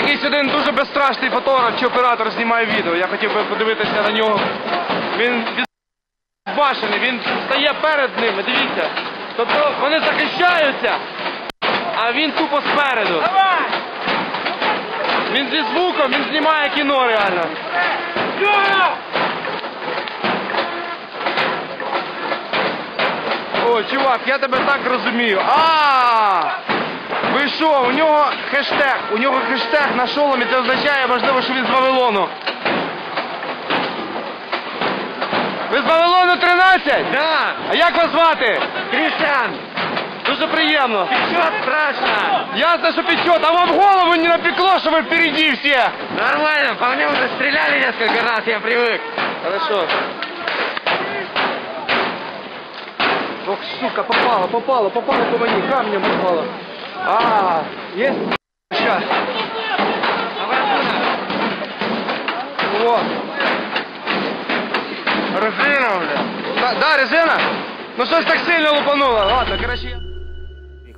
Якийсь один дуже безстрашний фотограф чи оператор знімає відео. Я хотів би подивитися на нього. Він башений, він стає перед ними, дивіться. Тобто вони захищаються, а він тупо спереду. Він зі звуком, він знімає кіно реально. О, чувак, я тебе так розумію. А! Що, у нього хештег, у нього хештег на шоломі, це означає, можливо, що він з Вавилону. Ви з Вавилону 13? Да, А як вас звати? Кришан, Дуже приємно. что страшно? Ясно, що підчот, а вам голову не напекло, що ви впереді всі. Нормально, по мне уже стреляли несколько раз, я привык. Хорошо. Ох, сука, попало, попало, попало по мені, камнем попало. А, есть? Сейчас. Вот. Резина, бля. Да, резина? Ну щось так сильно лупануло. Ладно, короче. я-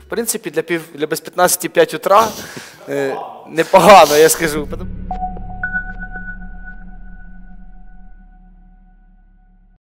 В принципі, для, пів, для без 15 5 утра е, непогано, я скажу.